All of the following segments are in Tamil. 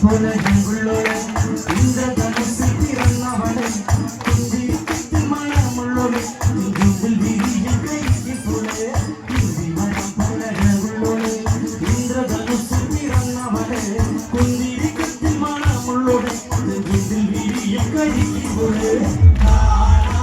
உலகங்குள்ளோட இந்த தனசு பிறந்தவனை குந்தி மனமுள்ளோடு இங்குள் விதியில் கைதி போல. குந்தி மனம் உலகங்குள்ளோடு இந்த தனசு பிறந்தவனை குந்தி விக்கத்தில் மனமுள்ளோடு இங்குள் விதியில் கைதி போல. காணா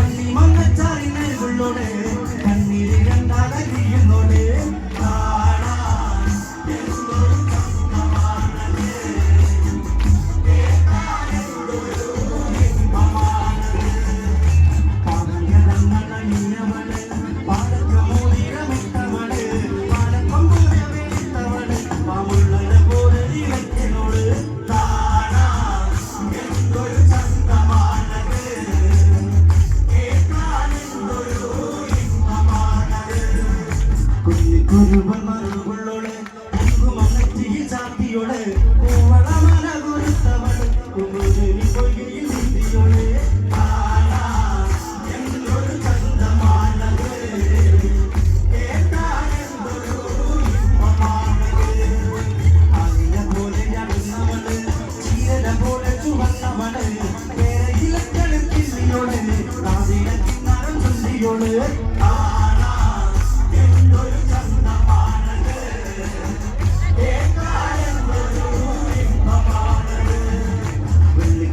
കുരുവൻ മരുവുള്ളോൾ കുരുവൻ മണ്ണറ്റിയിൽ ചാത്തിയോൾ